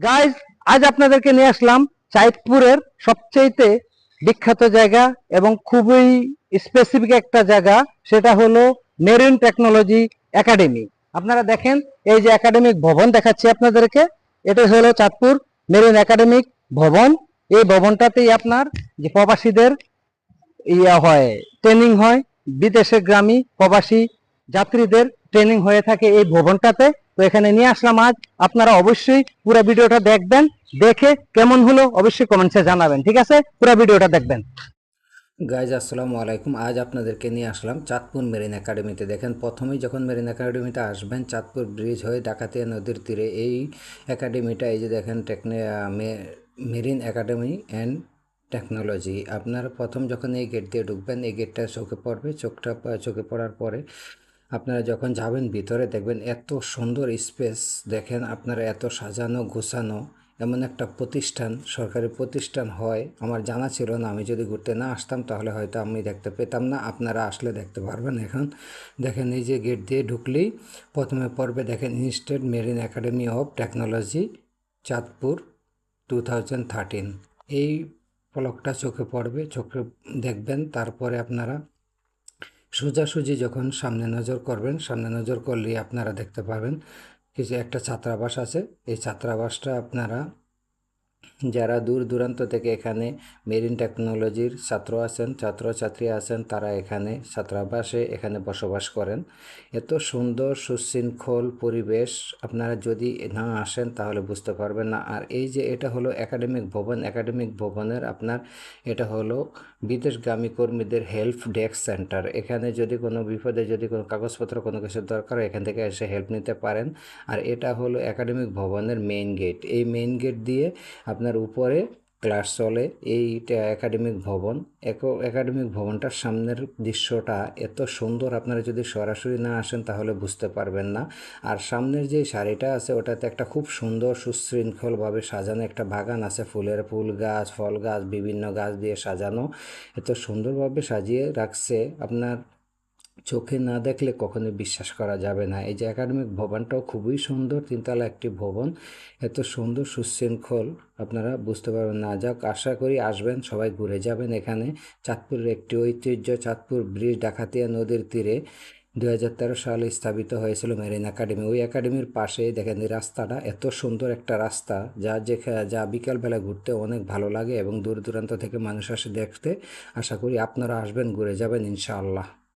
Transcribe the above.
Guys আজ আপনাদেরকে নিয়ে আসলাম চাঁদপুরের সবচেয়ে বিখ্যাত জায়গা এবং খুবই স্পেসিফিক একটা জায়গা, সেটা হলো মেরিন টেকনোলজি একাডেমি আপনারা দেখেন, এই যে একাডেমিক ভবন দেখাচ্ছি আপনাদেরকে। এটা হলো চাঁদপুর মেরিন একাডেমিক ভবন। এই ভবনটাতেই আপনার যে প্রবাসীদের ইয়া হয় ট্রেনিং হয়, বিদেশের গ্রামী প্রবাসী যাত্রীদের ট্রেনিং হয়ে থাকে এই ভবনটাতে। তো এখানে নিয়ে আসলাম আজ। আপনারা অবশ্যই পুরো ভিডিওটা দেখবেন, দেখে কেমন হলো অবশ্যই কমেন্টসে জানাবেন, ঠিক আছে? পুরো ভিডিওটা দেখবেন। গাইজ আসসালামু আলাইকুম। আজ আপনাদেরকে নিয়ে আসলাম চাঁদপুর মেরিন একাডেমিতে। দেখেন, প্রথমেই যখন মেরিন একাডেমিতে আসবেন, চাঁদপুর ব্রিজ হয়ে ডাকাতিয়া নদীর তীরে, এই একাডেমিটা, এই যে দেখেন, টেকনে মেরিন একাডেমি অ্যান্ড টেকনোলজি। আপনারা প্রথম যখন এই গেট দিয়ে ঢুকবেন, এই গেটটা চোখে পড়বে। চোখটা, চোখে পড়ার পরে আপনারা যখন যাবেন ভিতরে দেখবেন এত সুন্দর স্পেস, দেখেন আপনারা এত সাজানো গোছানো, এমন একটা প্রতিষ্ঠান, সরকারি প্রতিষ্ঠান হয়। আমার জানা ছিল না, আমি যদি ঘুরতে না আসতাম তাহলে হয়তো আমি দেখতে পেতাম না, আপনারা আসলে দেখতে পারবেন এখন। দেখেন এই যে গেট দিয়ে ঢুকলেই প্রথমে পর্বে দেখেন instead marine academy of technology Chandpur two thousand thirteen এই ফলকটা চোখে পড়বে, চোখে দেখবেন, তারপরে আপনারা সোজাসুজি যখন সামনে নজর করবেন, সামনে নজর করলে আপনারা দেখতে পাবেন কিছু একটা ছাত্রাবাস আছে। এই ছাত্রাবাসটা আপনারা যারা দূর দূরান্ত থেকে এখানে মেরিন টেকনোলজির ছাত্র আছেন, ছাত্রছাত্রী আছেন, তারা এখানে ছাত্রাবাসে এখানে বসবাস করেন। এত সুন্দর, সুশৃঙ্খল পরিবেশ আপনারা যদি না আসেন তাহলে বুঝতে পারবেন না। আর এই যে এটা হলো একাডেমিক ভবন, একাডেমিক ভবনের আপনার এটা হলো বিদেশগামী কর্মীদের হেল্প ডেস্ক সেন্টার। এখানে যদি কোনো বিপদে যদি কোনো কাগজপত্র কোনো কিছুর দরকার হয়, এখান থেকে এসে হেল্প নিতে পারেন। আর এটা হলো একাডেমিক ভবনের মেইন গেট। এই মেইন গেট দিয়ে আপনার উপরে ক্লাস চলে এইটা একাডেমিক ভবন। একো- একাডেমিক ভবনটার সামনের দৃশ্যটা এত সুন্দর, আপনারা যদি সরাসরি না আসেন তাহলে বুঝতে পারবেন না। আর সামনের যে শাড়িটা আছে, ওটাতে একটা খুব সুন্দর সুশৃঙ্খলভাবে সাজানো একটা বাগান আছে। ফুলের ফুল গাছ, ফল গাছ, বিভিন্ন গাছ দিয়ে সাজানো। এত সুন্দরভাবে সাজিয়ে রাখছে আপনার চোখে না দেখলে কখনো বিশ্বাস করা যাবে না। এই যে একাডেমিক ভবনটাও খুবই সুন্দর, তিনতলা একটি ভবন। এত সুন্দর, সুশৃঙ্খল, আপনারা বুঝতে পারবেন না। যাক, আশা করি আসবেন, সবাই ঘুরে যাবেন এখানে। চাঁদপুরের একটি ঐতিহ্য, চাঁদপুর ব্রিজ ডাকাতিয়া নদীর তীরে দু সালে স্থাপিত হয়েছিল মেরিন একাডেমি। ওই একাডেমির পাশেই দেখেন এই রাস্তাটা, এত সুন্দর একটা রাস্তা, যা যেখা, যা বিকালবেলা ঘুরতে অনেক ভালো লাগে এবং দূর দূরান্ত থেকে মানুষ আসে দেখতে। আশা করি আপনারা আসবেন, ঘুরে যাবেন, ইনশাআল্লাহ।